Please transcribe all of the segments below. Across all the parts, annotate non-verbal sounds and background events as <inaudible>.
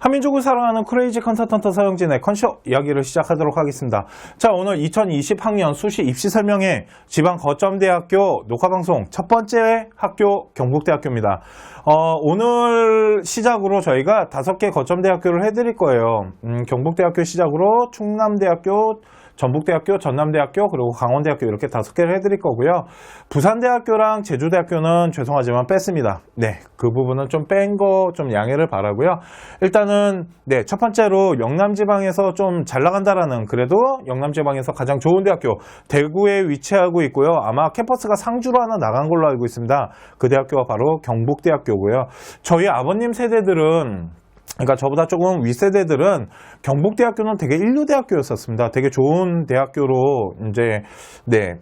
한민족을 사랑하는 크레이지 컨설턴트 서영진의 컨쇼 이야기를 시작하도록 하겠습니다. 자, 오늘 2020학년 수시 입시 설명회 지방 거점대학교 녹화방송 첫 번째 학교 경북대학교입니다. 어, 오늘 시작으로 저희가 다섯 개 거점대학교를 해드릴 거예요. 음, 경북대학교 시작으로 충남대학교, 전북대학교, 전남대학교, 그리고 강원대학교 이렇게 다섯 개를 해드릴 거고요. 부산대학교랑 제주대학교는 죄송하지만 뺐습니다. 네, 그 부분은 좀 뺀 거 좀 양해를 바라고요. 일단은 네, 첫 번째로 영남지방에서 좀 잘 나간다라는 그래도 영남지방에서 가장 좋은 대학교 대구에 위치하고 있고요. 아마 캠퍼스가 상주로 하나 나간 걸로 알고 있습니다. 그 대학교가 바로 경북대학교고요. 저희 아버님 세대들은 그러니까 저보다 조금 윗세대들은 경북대학교는 되게 인류대학교였었습니다. 되게 좋은 대학교로 이제 네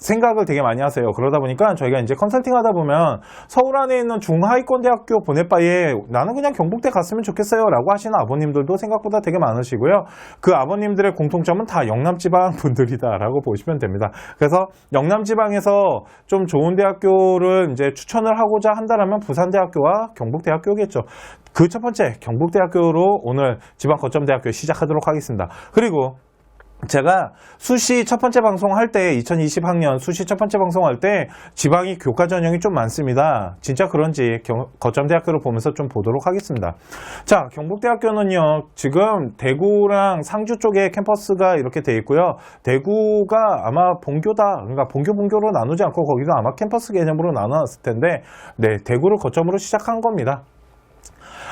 생각을 되게 많이 하세요. 그러다 보니까 저희가 이제 컨설팅 하다 보면 서울 안에 있는 중하위권 대학교 보낼 바에 나는 그냥 경북대 갔으면 좋겠어요. 라고 하시는 아버님들도 생각보다 되게 많으시고요. 그 아버님들의 공통점은 다 영남 지방 분들이다라고 보시면 됩니다. 그래서 영남 지방에서 좀 좋은 대학교를 이제 추천을 하고자 한다라면 부산대학교와 경북대학교겠죠. 그 첫 번째 경북대학교로 오늘 지방 거점 대학교 시작하도록 하겠습니다. 그리고 제가 수시 첫 번째 방송 할 때 2020학년 수시 첫 번째 방송 할 때 지방이 교과 전형이 좀 많습니다. 진짜 그런지 경- 거점대학교를 보면서 좀 보도록 하겠습니다. 자, 경북대학교는요. 지금 대구랑 상주 쪽에 캠퍼스가 이렇게 돼 있고요. 대구가 아마 본교다. 그러니까 본교 본교로 나누지 않고 거기가 아마 캠퍼스 개념으로 나눠놨을 텐데 네, 대구를 거점으로 시작한 겁니다.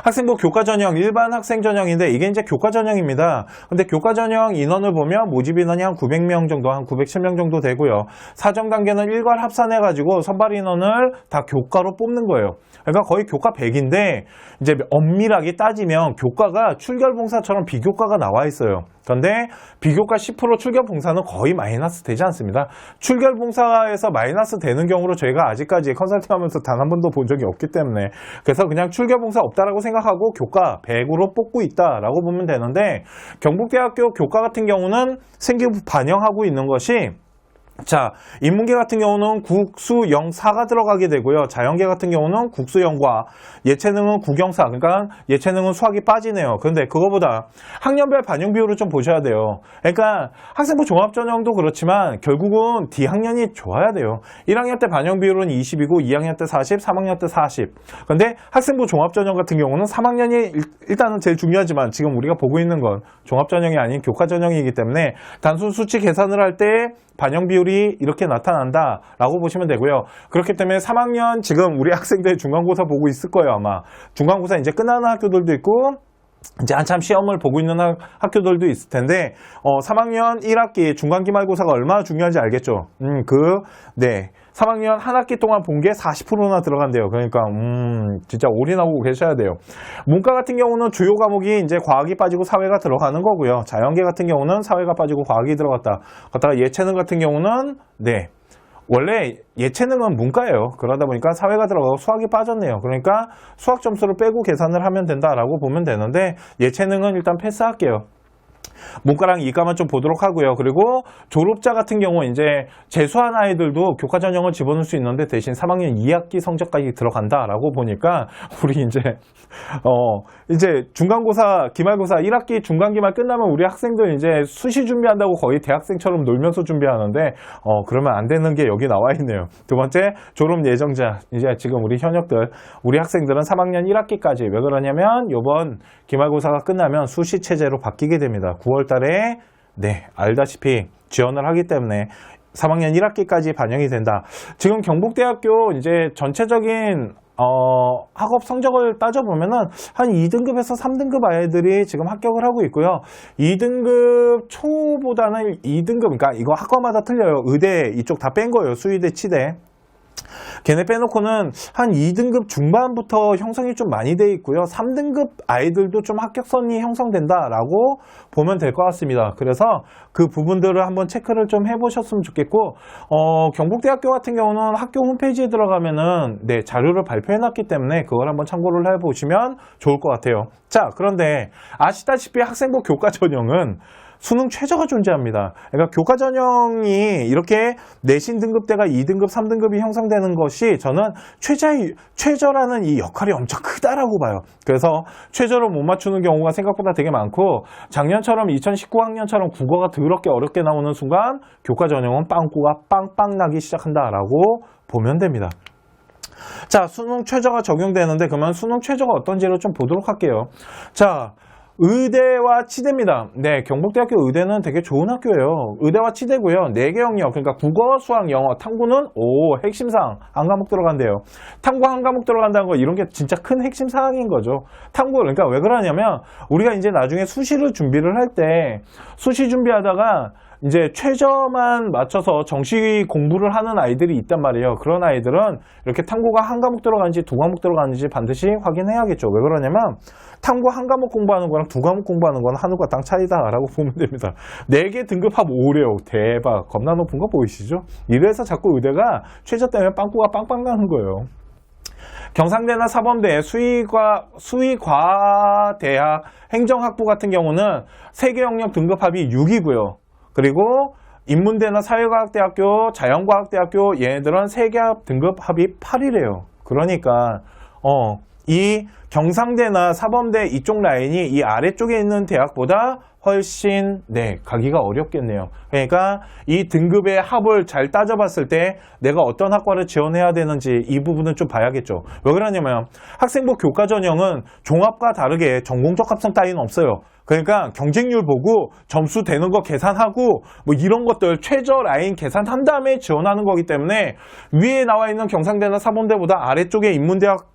학생부 교과 전형, 일반 학생 전형인데 이게 이제 교과 전형입니다. 근데 교과 전형 인원을 보면 모집 인원이 한 900명 정도, 한 907명 정도 되고요. 사정 단계는 일괄 합산해 가지고 선발 인원을 다 교과로 뽑는 거예요. 그러니까 거의 교과 100인데 이제 엄밀하게 따지면 교과가 출결 봉사처럼 비교과가 나와 있어요. 그런데 비교과 10% 출결 봉사는 거의 마이너스 되지 않습니다. 출결 봉사에서 마이너스 되는 경우로 저희가 아직까지 컨설팅 하면서 단 한 번도 본 적이 없기 때문에 그래서 그냥 출결 봉사 없다라고 생각하고 교과 100으로 뽑고 있다라고 보면 되는데 경북대학교 교과 같은 경우는 생기부 반영하고 있는 것이 자, 인문계 같은 경우는 국수 영사가 들어가게 되고요. 자연계 같은 경우는 국수 영과, 예체능은 국영사, 그러니까 예체능은 수학이 빠지네요. 그런데 그거보다 학년별 반영 비율을 좀 보셔야 돼요. 그러니까 학생부 종합 전형도 그렇지만 결국은 D학년이 좋아야 돼요. 1학년 때 반영 비율은 20이고 2학년 때 40, 3학년 때 40. 근데 학생부 종합 전형 같은 경우는 3학년이 일- 일단은 제일 중요하지만 지금 우리가 보고 있는 건 종합 전형이 아닌 교과 전형이기 때문에 단순 수치 계산을 할 때 반영 비율이 이렇게 나타난다라고 보시면 되고요. 그렇기 때문에 3학년 지금 우리 학생들 중간고사 보고 있을 거예요, 아마. 중간고사 이제 끝나는 학교들도 있고 이제 한참 시험을 보고 있는 학- 학교들도 있을 텐데, 어, 3학년 1학기 중간기말고사가 얼마나 중요한지 알겠죠? 음, 그, 네. 3학년 한 학기 동안 본 게 40%나 들어간대요. 그러니까, 음, 진짜 올인하고 계셔야 돼요. 문과 같은 경우는 주요 과목이 이제 과학이 빠지고 사회가 들어가는 거고요. 자연계 같은 경우는 사회가 빠지고 과학이 들어갔다. 갔다가 예체능 같은 경우는, 네. 원래 예체능은 문과예요. 그러다 보니까 사회가 들어가고 수학이 빠졌네요. 그러니까 수학 점수를 빼고 계산을 하면 된다라고 보면 되는데 예체능은 일단 패스할게요. 문과랑 이과만 좀 보도록 하고요. 그리고 졸업자 같은 경우 이제 재수한 아이들도 교과 전형을 집어넣을 수 있는데 대신 3학년 2학기 성적까지 들어간다라고 보니까 <laughs> 우리 이제 어 이제 중간고사 기말고사 1학기 중간기말 끝나면 우리 학생들 이제 수시 준비한다고 거의 대학생처럼 놀면서 준비하는데 어 그러면 안 되는 게 여기 나와 있네요. 두 번째 졸업 예정자 이제 지금 우리 현역들 우리 학생들은 3학년 1학기까지 왜 그러냐면 요번 기말고사가 끝나면 수시 체제로 바뀌게 됩니다. 9월 달에 네, 알다시피 지원을 하기 때문에 3학년 1학기까지 반영이 된다. 지금 경북대학교 이제 전체적인 어, 학업 성적을 따져보면은 한 2등급에서 3등급 아이들이 지금 합격을 하고 있고요. 2등급 초보다는 2등급, 그러니까 이거 학과마다 틀려요. 의대 이쪽 다 뺀 거예요. 수의대, 치대. 걔네 빼놓고는 한 2등급 중반부터 형성이 좀 많이 돼 있고요. 3등급 아이들도 좀 합격선이 형성된다라고 보면 될 것 같습니다. 그래서 그 부분들을 한번 체크를 좀 해보셨으면 좋겠고, 어, 경북대학교 같은 경우는 학교 홈페이지에 들어가면은 네, 자료를 발표해놨기 때문에 그걸 한번 참고를 해보시면 좋을 것 같아요. 자, 그런데 아시다시피 학생부 교과 전형은 수능 최저가 존재합니다. 그러니까 교과 전형이 이렇게 내신 등급대가 2등급, 3등급이 형성되는 것이 저는 최저의, 최저라는 이 역할이 엄청 크다라고 봐요. 그래서 최저를 못 맞추는 경우가 생각보다 되게 많고 작년처럼 2019학년처럼 국어가 더럽게 어렵게 나오는 순간 교과 전형은 빵꾸가 빵빵 나기 시작한다라고 보면 됩니다. 자, 수능 최저가 적용되는데 그러면 수능 최저가 어떤지를 좀 보도록 할게요. 자, 의대와 치대입니다. 네, 경북대학교 의대는 되게 좋은 학교예요. 의대와 치대고요. 4개 영역, 그러니까 국어, 수학, 영어, 탐구는 오, 핵심사항 한 과목 들어간대요. 탐구 한 과목 들어간다는 거 이런 게 진짜 큰 핵심 사항인 거죠. 탐구, 그러니까 왜 그러냐면 우리가 이제 나중에 수시를 준비를 할 때 수시 준비하다가 이제 최저만 맞춰서 정시 공부를 하는 아이들이 있단 말이에요. 그런 아이들은 이렇게 탐구가 한 과목 들어가는지 두 과목 들어가는지 반드시 확인해야겠죠. 왜 그러냐면 탐구 한 과목 공부하는 거랑 두 과목 공부하는 건 하늘과 땅 차이다라고 <laughs> 보면 됩니다. 네 개 등급합 5래요. 대박. 겁나 높은 거 보이시죠? 이래서 자꾸 의대가 최저 때문에 빵꾸가 빵빵 나는 거예요. 경상대나 사범대, 수의과, 수의과대학, 행정학부 같은 경우는 세계 영역 등급합이 6이고요. 그리고 인문대나 사회과학대학교, 자연과학대학교 얘네들은 세계합 등급 합이 8이래요. 그러니까 어, 이 경상대나 사범대 이쪽 라인이 이 아래쪽에 있는 대학보다 훨씬 네 가기가 어렵겠네요. 그러니까 이 등급의 합을 잘 따져봤을 때 내가 어떤 학과를 지원해야 되는지 이 부분은 좀 봐야겠죠. 왜 그러냐면 학생부 교과 전형은 종합과 다르게 전공적 합성 따위는 없어요. 그러니까 경쟁률 보고 점수 되는 거 계산하고 뭐 이런 것들 최저 라인 계산한 다음에 지원하는 거기 때문에 위에 나와 있는 경상대나 사범대보다 아래쪽에 인문대학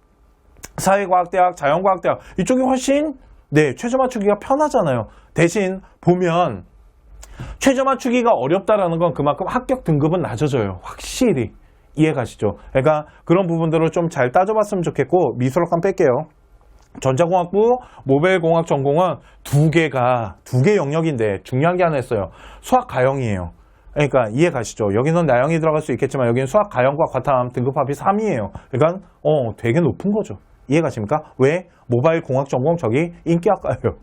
사회과학대학, 자연과학대학 이쪽이 훨씬 네 최저 맞추기가 편하잖아요. 대신 보면 최저 맞추기가 어렵다라는 건 그만큼 합격 등급은 낮아져요. 확실히 이해 가시죠? 그러니까 그런 부분들을 좀 잘 따져봤으면 좋겠고 미술학관 뺄게요. 전자공학부, 모바일공학 전공은 두 개가 두 개 영역인데 중요한 게 하나 있어요. 수학 가형이에요. 그러니까 이해 가시죠? 여기는 나형이 들어갈 수 있겠지만 여기는 수학 가형과 과탐 등급합이 3이에요. 그러니까 어 되게 높은 거죠. 이해 가십니까? 왜? 모바일 공학 전공 저기 인기학과예요.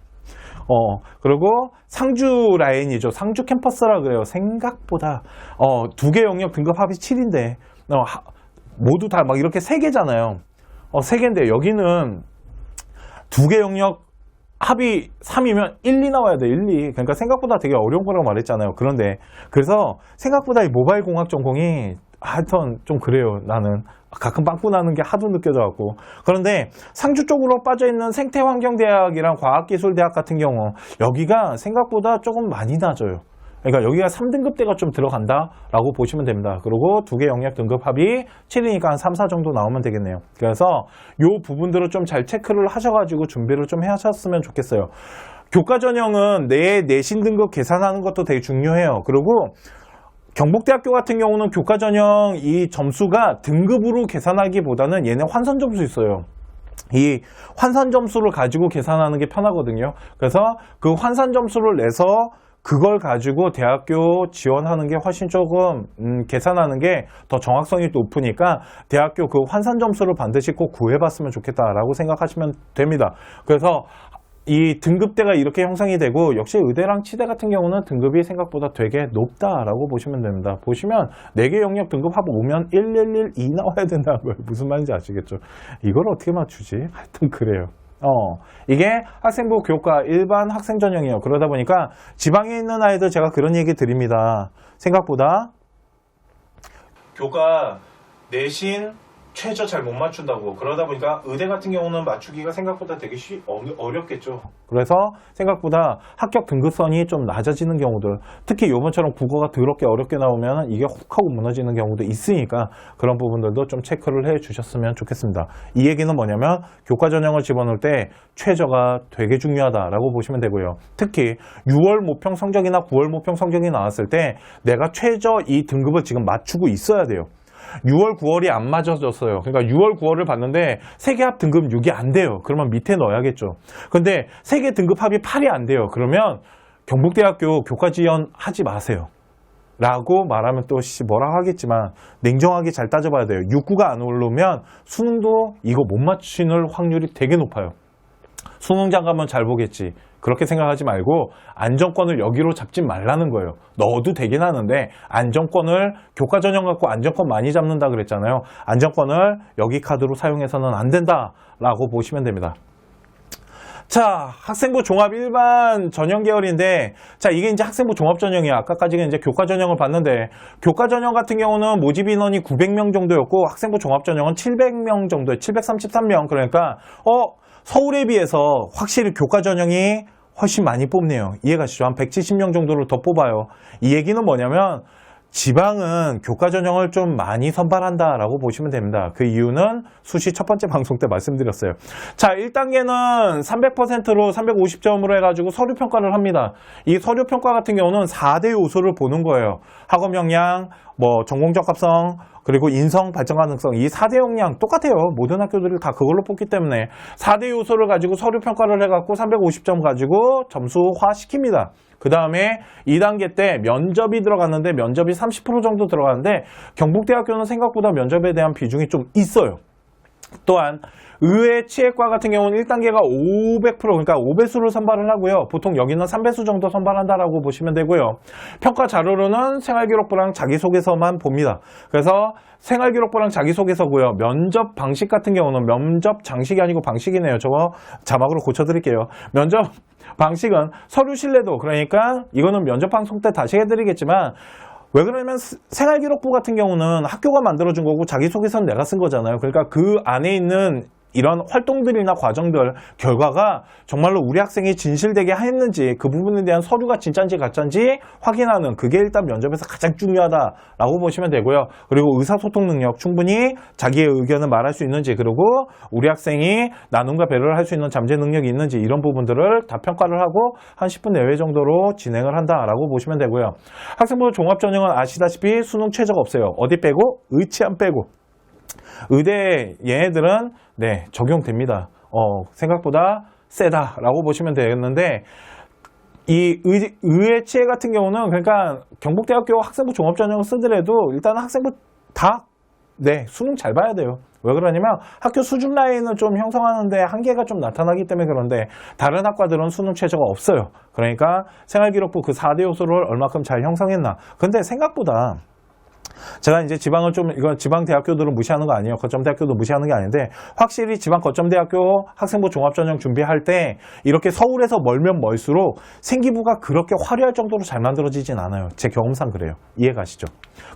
어, 그리고 상주 라인이죠. 상주 캠퍼스라 그래요. 생각보다, 어, 두 개 영역 등급 합이 7인데, 어, 하- 모두 다 막 이렇게 세 개잖아요. 어, 세 개인데, 여기는 두 개 영역 합이 3이면 1, 2 나와야 돼, 1, 2. 그러니까 생각보다 되게 어려운 거라고 말했잖아요. 그런데, 그래서 생각보다 이 모바일 공학 전공이 하여튼 좀 그래요, 나는. 가끔 빵꾸 나는 게 하도 느껴져갖고. 그런데 상주 쪽으로 빠져있는 생태환경대학이랑 과학기술대학 같은 경우, 여기가 생각보다 조금 많이 낮아요. 그러니까 여기가 3등급대가 좀 들어간다라고 보시면 됩니다. 그리고 두 개 영역 등급 합이 7이니까 한 3, 4 정도 나오면 되겠네요. 그래서 요 부분들을 좀 잘 체크를 하셔가지고 준비를 좀 하셨으면 좋겠어요. 교과 전형은 내 내신 등급 계산하는 것도 되게 중요해요. 그리고 경북대학교 같은 경우는 교과 전형 이 점수가 등급으로 계산하기보다는 얘네 환산 점수 있어요. 이 환산 점수를 가지고 계산하는 게 편하거든요. 그래서 그 환산 점수를 내서 그걸 가지고 대학교 지원하는 게 훨씬 조금 음, 계산하는 게 더 정확성이 높으니까 대학교 그 환산 점수를 반드시 꼭 구해봤으면 좋겠다라고 생각하시면 됩니다. 그래서 이 등급대가 이렇게 형성이 되고 역시 의대랑 치대 같은 경우는 등급이 생각보다 되게 높다라고 보시면 됩니다. 보시면 4개 영역 등급 합 오면 1112 나와야 된다는 거예요. 무슨 말인지 아시겠죠? 이걸 어떻게 맞추지? 하여튼 그래요. 어, 이게 학생부 교과 일반 학생 전형이에요. 그러다 보니까 지방에 있는 아이들 제가 그런 얘기 드립니다. 생각보다 교과 내신 최저 잘 못 맞춘다고 그러다 보니까 의대 같은 경우는 맞추기가 생각보다 되게 쉬, 어, 어렵겠죠. 그래서 생각보다 합격 등급선이 좀 낮아지는 경우들 특히 요번처럼 국어가 더럽게 어렵게 나오면 이게 혹 하고 무너지는 경우도 있으니까 그런 부분들도 좀 체크를 해 주셨으면 좋겠습니다. 이 얘기는 뭐냐면 교과 전형을 집어넣을 때 최저가 되게 중요하다라고 보시면 되고요. 특히 6월 모평 성적이나 9월 모평 성적이 나왔을 때 내가 최저 이 등급을 지금 맞추고 있어야 돼요. 6월, 9월이 안 맞아졌어요. 그러니까 6월, 9월을 봤는데 세계 합 등급 6이 안 돼요. 그러면 밑에 넣어야겠죠. 근데 세계 등급 합이 8이 안 돼요. 그러면 경북대학교 교과 지원 하지 마세요. 라고 말하면 또 씨, 뭐라 하겠지만 냉정하게 잘 따져봐야 돼요. 6구가 안 오르면 수능도 이거 못 맞추는 확률이 되게 높아요. 수능 장 가면 잘 보겠지. 그렇게 생각하지 말고 안정권을 여기로 잡지 말라는 거예요. 넣어도 되긴 하는데 안정권을 교과 전형 갖고 안정권 많이 잡는다 그랬잖아요. 안정권을 여기 카드로 사용해서는 안 된다라고 보시면 됩니다. 자, 학생부 종합 일반 전형 계열인데, 자, 이게 이제 학생부 종합 전형이야. 아까까지는 이제 교과 전형을 봤는데, 교과 전형 같은 경우는 모집 인원이 900명 정도였고, 학생부 종합 전형은 700명 정도, 733명. 그러니까, 어, 서울에 비해서 확실히 교과 전형이 훨씬 많이 뽑네요. 이해가시죠? 한 170명 정도를 더 뽑아요. 이 얘기는 뭐냐면, 지방은 교과 전형을 좀 많이 선발한다라고 보시면 됩니다. 그 이유는 수시 첫 번째 <laughs> 방송 때 말씀드렸어요. 자, 1단계는 300%로 350점으로 해가지고 서류 평가를 합니다. 이 서류 평가 같은 경우는 4대 요소를 보는 거예요. 학업 역량, 뭐 전공 적합성, 그리고 인성 발전 가능성 이 4대 역량 똑같아요. 모든 학교들이 다 그걸로 뽑기 때문에 4대 요소를 가지고 서류 평가를 해갖고 350점 가지고 점수화 시킵니다. 그 다음에 2단계 때 면접이 들어갔는데 면접이 30% 정도 들어가는데 경북대학교는 생각보다 면접에 대한 비중이 좀 있어요. 또한 의회 치액과 같은 경우는 1단계가 500% 그러니까 5배수를 선발을 하고요. 보통 여기는 3배수 정도 선발한다라고 보시면 되고요. 평가 자료로는 생활기록부랑 자기소개서만 봅니다. 그래서 생활기록부랑 자기소개서고요. 면접 방식 같은 경우는 면접 장식이 아니고 방식이네요. 저거 자막으로 고쳐드릴게요. 면접 방식은 서류 신뢰도 그러니까 이거는 면접 방송 때 다시 해드리겠지만 왜 그러냐면 스- 생활기록부 같은 경우는 학교가 만들어준 거고 자기소개서는 내가 쓴 거잖아요. 그러니까 그 안에 있는 이런 활동들이나 과정들 결과가 정말로 우리 학생이 진실되게 했는지 그 부분에 대한 서류가 진짜인지 가짜인지 확인하는 그게 일단 면접에서 가장 중요하다라고 보시면 되고요. 그리고 의사소통 능력 충분히 자기의 의견을 말할 수 있는지 그리고 우리 학생이 나눔과 배려를 할 수 있는 잠재 능력이 있는지 이런 부분들을 다 평가를 하고 한 10분 내외 정도로 진행을 한다라고 보시면 되고요. 학생부 종합전형은 아시다시피 수능 최저가 없어요. 어디 빼고 의치안 빼고 의대 얘네들은 네 적용됩니다. 어, 생각보다 세다라고 보시면 되겠는데 이 의, 의회 치해 같은 경우는 그러니까 경북대학교 학생부 종합전형을 쓰더라도 일단 학생부 다 네, 수능 잘 봐야 돼요. 왜 그러냐면 학교 수준 라인을 좀 형성하는데 한계가 좀 나타나기 때문에 그런데 다른 학과들은 수능 최저가 없어요. 그러니까 생활기록부 그 4대 요소를 얼마큼 잘 형성했나. 근데 생각보다 제가 이제 지방을 좀, 이건 지방 대학교들은 무시하는 거 아니에요. 거점 대학교도 무시하는 게 아닌데, 확실히 지방 거점 대학교 학생부 종합전형 준비할 때, 이렇게 서울에서 멀면 멀수록 생기부가 그렇게 화려할 정도로 잘 만들어지진 않아요. 제 경험상 그래요. 이해 가시죠?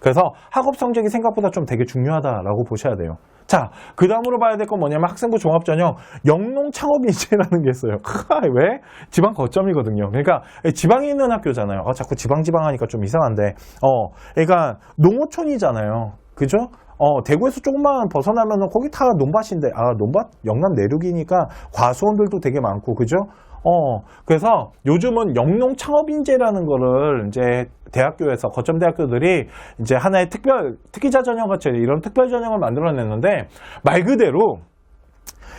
그래서 학업 성적이 생각보다 좀 되게 중요하다라고 보셔야 돼요. 자, 그 다음으로 봐야 될 건 뭐냐면 학생부 종합전형 영농 창업 인재라는 게 있어요. <laughs> 왜? 지방 거점이거든요. 그러니까 지방에 있는 학교잖아요. 아, 자꾸 지방 지방 하니까 좀 이상한데. 어, 그러니까 농어촌이잖아요. 그죠? 어, 대구에서 조금만 벗어나면은 거기 다 논밭인데, 아, 논밭? 영남 내륙이니까 과수원들도 되게 많고, 그죠? 어, 그래서 요즘은 영농 창업인재라는 거를 이제 대학교에서, 거점 대학교들이 이제 하나의 특별, 특기자 전형 같이 이런 특별 전형을 만들어냈는데, 말 그대로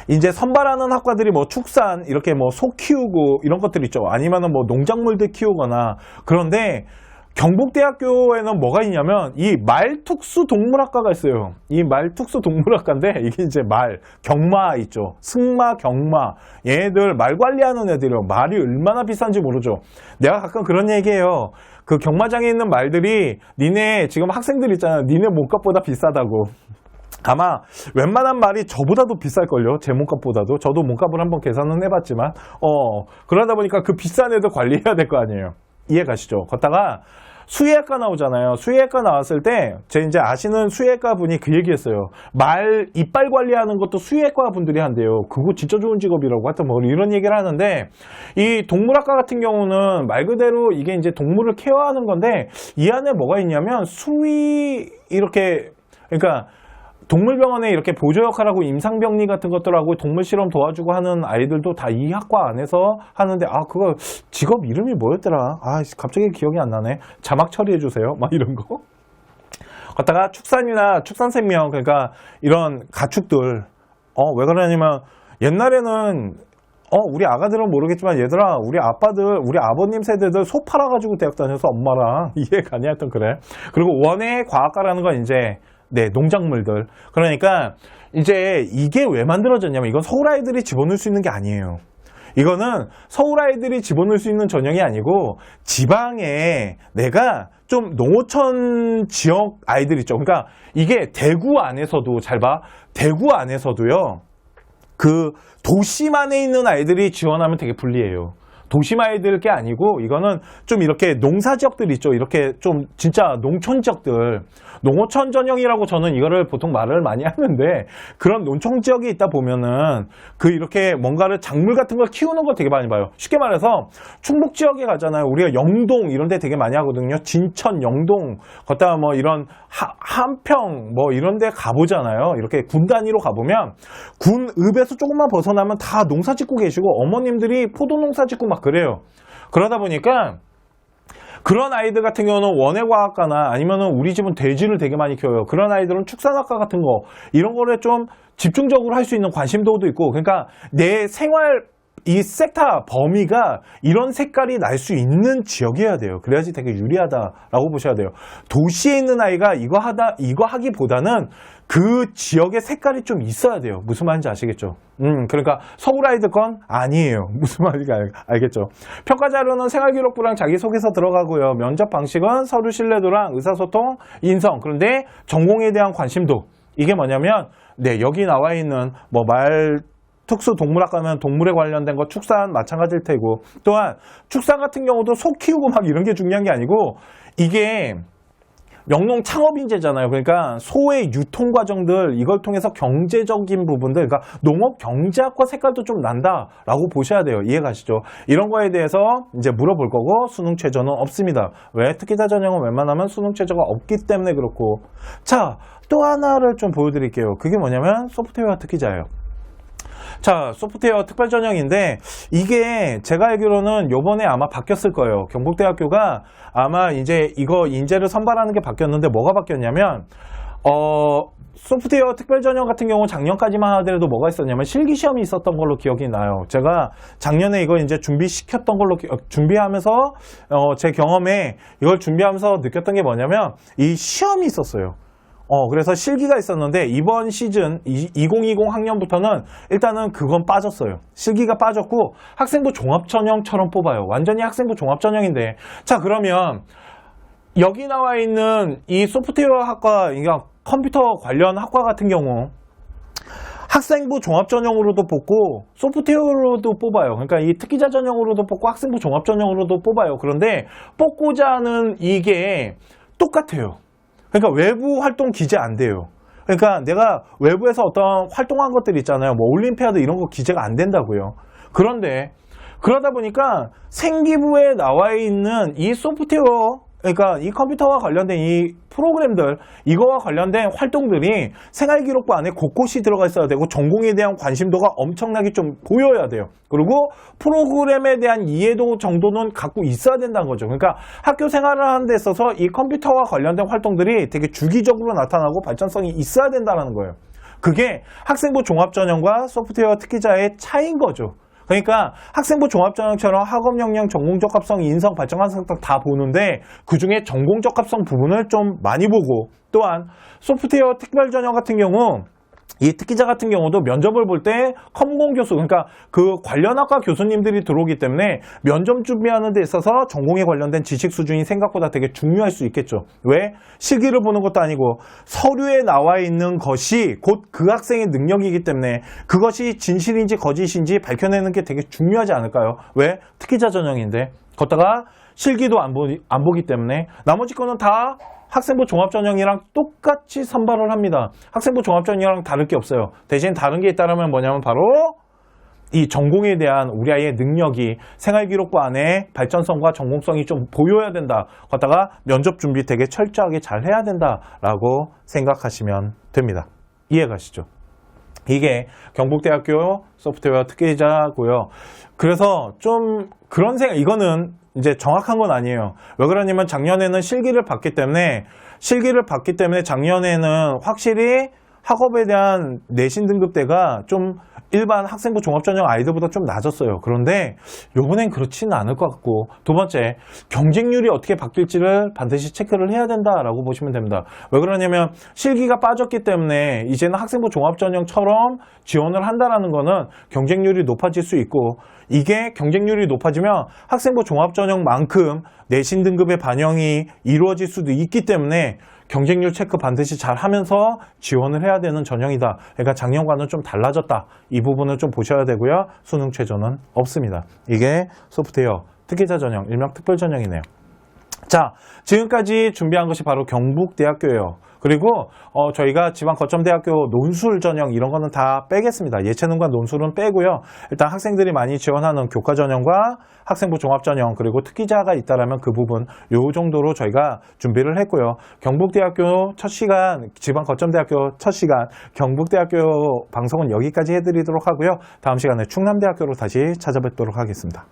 이제 선발하는 학과들이 뭐 축산 이렇게 뭐 소 키우고 이런 것들 있죠. 아니면은 뭐 농작물들 키우거나 그런데 경북대학교에는 뭐가 있냐면 이 말특수 동물학과가 있어요. 이 말특수 동물학과인데 이게 이제 말, 경마 있죠. 승마, 경마. 얘네들 말 관리하는 애들이요. 말이 얼마나 비싼지 모르죠. 내가 가끔 그런 얘기해요. 그 경마장에 있는 말들이 니네 지금 학생들 있잖아요. 니네 몸값보다 비싸다고. 아마 웬만한 말이 저보다도 비쌀걸요. 제 몸값보다도. 저도 몸값을 한번 계산은 해봤지만, 어, 그러다 보니까 그 비싼 애들 관리해야 될 거 아니에요. 이해 가시죠? 걷다가 수의학과 나오잖아요. 수의학과 나왔을 때, 제 이제 아시는 수의학과 분이 그 얘기 했어요. 말, 이빨 관리하는 것도 수의학과 분들이 한대요. 그거 진짜 좋은 직업이라고 하여튼 뭐 이런 얘기를 하는데, 이 동물학과 같은 경우는 말 그대로 이게 이제 동물을 케어하는 건데, 이 안에 뭐가 있냐면 수의, 이렇게, 그러니까 동물병원에 이렇게 보조 역할하고 임상병리 같은 것들하고 동물 실험 도와주고 하는 아이들도 다 이 학과 안에서 하는데 아 그거 직업 이름이 뭐였더라? 아 갑자기 기억이 안 나네. 자막 처리해 주세요. 막 이런 거. 갔다가 축산이나 축산생명 그러니까 이런 가축들. 어 왜 그러냐면 옛날에는 어 우리 아가들은 모르겠지만 얘들아 우리 아빠들 우리 아버님 세대들 소 팔아가지고 대학 다녀서 엄마랑 <laughs> 이해가 아니 하여튼 그래. 그리고 원예 과학과라는 건 이제 네, 농작물들. 그러니까 이제 이게 왜 만들어졌냐면 이건 서울 아이들이 집어넣을 수 있는 게 아니에요. 이거는 서울 아이들이 집어넣을 수 있는 전형이 아니고 지방에 내가 좀 농어촌 지역 아이들 있죠. 그러니까 이게 대구 안에서도 잘 봐. 대구 안에서도요. 그 도심 안에 있는 아이들이 지원하면 되게 불리해요. 도심 아이들 게 아니고 이거는 좀 이렇게 농사 지역들 있죠. 이렇게 좀 진짜 농촌 지역들 농어촌 전형이라고 저는 이거를 보통 말을 많이 하는데 그런 농촌 지역에 있다 보면은 그 이렇게 뭔가를 작물 같은 걸 키우는 거 되게 많이 봐요. 쉽게 말해서 충북 지역에 가잖아요. 우리가 영동 이런 데 되게 많이 하거든요. 진천, 영동, 걷다가 뭐 이런 하- 한평 뭐 이런 데 가보잖아요. 이렇게 군 단위로 가보면 군 읍에서 조금만 벗어나면 다 농사 짓고 계시고 어머님들이 포도 농사 짓고 막 그래요. 그러다 보니까 그런 아이들 같은 경우는 원예과학과나 아니면은 우리 집은 돼지를 되게 많이 키워요. 그런 아이들은 축산학과 같은 거 이런 거를 좀 집중적으로 할 수 있는 관심도도 있고 그러니까 내 생활 이 섹터 범위가 이런 색깔이 날 수 있는 지역이어야 돼요. 그래야지 되게 유리하다라고 보셔야 돼요. 도시에 있는 아이가 이거 하다 이거 하기보다는 그 지역의 색깔이 좀 있어야 돼요. 무슨 말인지 아시겠죠? 음, 그러니까 서울 아이들 건 아니에요. <laughs> 무슨 말인지 알, 알겠죠? 평가 자료는 생활 기록부랑 자기소개서 들어가고요. 면접 방식은 서류 신뢰도랑 의사소통, 인성. 그런데 전공에 대한 관심도. 이게 뭐냐면, 네, 여기 나와 있는 뭐 말, 특수 동물학 가면 동물에 관련된 거 축산 마찬가지일 테고 또한 축산 같은 경우도 소 키우고 막 이런 게 중요한 게 아니고 이게 영농 창업 인재잖아요. 그러니까 소의 유통 과정들 이걸 통해서 경제적인 부분들 그러니까 농업 경제학과 색깔도 좀 난다라고 보셔야 돼요. 이해가시죠? 이런 거에 대해서 이제 물어볼 거고 수능 최저는 없습니다. 왜 특기자 전형은 웬만하면 수능 최저가 없기 때문에 그렇고 자 또 하나를 좀 보여드릴게요. 그게 뭐냐면 소프트웨어 특기자예요. 자, 소프트웨어 특별 전형인데 이게 제가 알기로는 요번에 아마 바뀌었을 거예요. 경북대학교가 아마 이제 이거 인재를 선발하는 게 바뀌었는데 뭐가 바뀌었냐면 어 소프트웨어 특별 전형 같은 경우 작년까지만 하더라도 뭐가 있었냐면 실기 시험이 있었던 걸로 기억이 나요. 제가 작년에 이거 이제 준비시켰던 걸로 기- 어, 준비하면서 어, 제 경험에 이걸 준비하면서 느꼈던 게 뭐냐면 이 시험이 있었어요. 어, 그래서 실기가 있었는데 이번 시즌 2020 학년부터는 일단은 그건 빠졌어요. 실기가 빠졌고 학생부 종합 전형처럼 뽑아요. 완전히 학생부 종합 전형인데 자, 그러면 여기 나와 있는 이 소프트웨어 학과, 그러니까 컴퓨터 관련 학과 같은 경우 학생부 종합 전형으로도 뽑고 소프트웨어로도 뽑아요. 그러니까 이 특기자 전형으로도 뽑고 학생부 종합 전형으로도 뽑아요. 그런데 뽑고자 하는 이게 똑같아요. 그러니까 외부 활동 기재 안 돼요. 그러니까 내가 외부에서 어떤 활동한 것들 있잖아요. 뭐 올림피아드 이런 거 기재가 안 된다고요. 그런데 그러다 보니까 생기부에 나와 있는 이 소프트웨어 그러니까 이 컴퓨터와 관련된 이 프로그램들 이거와 관련된 활동들이 생활기록부 안에 곳곳이 들어가 있어야 되고 전공에 대한 관심도가 엄청나게 좀 보여야 돼요. 그리고 프로그램에 대한 이해도 정도는 갖고 있어야 된다는 거죠. 그러니까 학교 생활을 하는 데 있어서 이 컴퓨터와 관련된 활동들이 되게 주기적으로 나타나고 발전성이 있어야 된다는 거예요. 그게 학생부 종합전형과 소프트웨어 특기자의 차이인 거죠. 그러니까 학생부 종합전형처럼 학업 역량, 전공 적합성, 인성, 발전 가능성 다 보는데 그 중에 전공 적합성 부분을 좀 많이 보고 또한 소프트웨어 특별 전형 같은 경우 이 특기자 같은 경우도 면접을 볼 때 컴공 교수 그러니까 그 관련 학과 교수님들이 들어오기 때문에 면접 준비하는 데 있어서 전공에 관련된 지식 수준이 생각보다 되게 중요할 수 있겠죠. 왜? 실기를 보는 것도 아니고 서류에 나와 있는 것이 곧 그 학생의 능력이기 때문에 그것이 진실인지 거짓인지 밝혀내는 게 되게 중요하지 않을까요? 왜? 특기자 전형인데 걷다가 실기도 안, 보, 안 보기 때문에 나머지 거는 다 학생부 종합전형이랑 똑같이 선발을 합니다. 학생부 종합전형이랑 다를 게 없어요. 대신 다른 게 있다면 뭐냐면 바로 이 전공에 대한 우리 아이의 능력이 생활기록부 안에 발전성과 전공성이 좀 보여야 된다. 걷다가 면접 준비 되게 철저하게 잘 해야 된다라고 생각하시면 됩니다. 이해가시죠? 이게 경북대학교 소프트웨어 특기자고요. 그래서 좀 그런 생각, 이거는 이제 정확한 건 아니에요. 왜 그러냐면 작년에는 실기를 봤기 때문에 실기를 봤기 때문에 작년에는 확실히 학업에 대한 내신 등급대가 좀 일반 학생부 종합전형 아이들보다 좀 낮았어요. 그런데 요번엔 그렇지는 않을 것 같고 두 번째 경쟁률이 어떻게 바뀔지를 반드시 체크를 해야 된다라고 보시면 됩니다. 왜 그러냐면 실기가 빠졌기 때문에 이제는 학생부 종합전형처럼 지원을 한다라는 거는 경쟁률이 높아질 수 있고 이게 경쟁률이 높아지면 학생부 종합전형만큼 내신 등급의 반영이 이루어질 수도 있기 때문에 경쟁률 체크 반드시 잘 하면서 지원을 해야 되는 전형이다. 그러니까 작년과는 좀 달라졌다. 이 부분을 좀 보셔야 되고요. 수능 최저는 없습니다. 이게 소프트웨어 특기자 전형, 일명 특별 전형이네요. 자, 지금까지 준비한 것이 바로 경북대학교예요. 그리고 어, 저희가 지방 거점대학교 논술 전형 이런 거는 다 빼겠습니다. 예체능과 논술은 빼고요. 일단 학생들이 많이 지원하는 교과 전형과 학생부 종합 전형 그리고 특기자가 있다라면 그 부분 요 정도로 저희가 준비를 했고요. 경북대학교 첫 시간, 지방 거점대학교 첫 시간, 경북대학교 방송은 여기까지 해드리도록 하고요. 다음 시간에 충남대학교로 다시 찾아뵙도록 하겠습니다.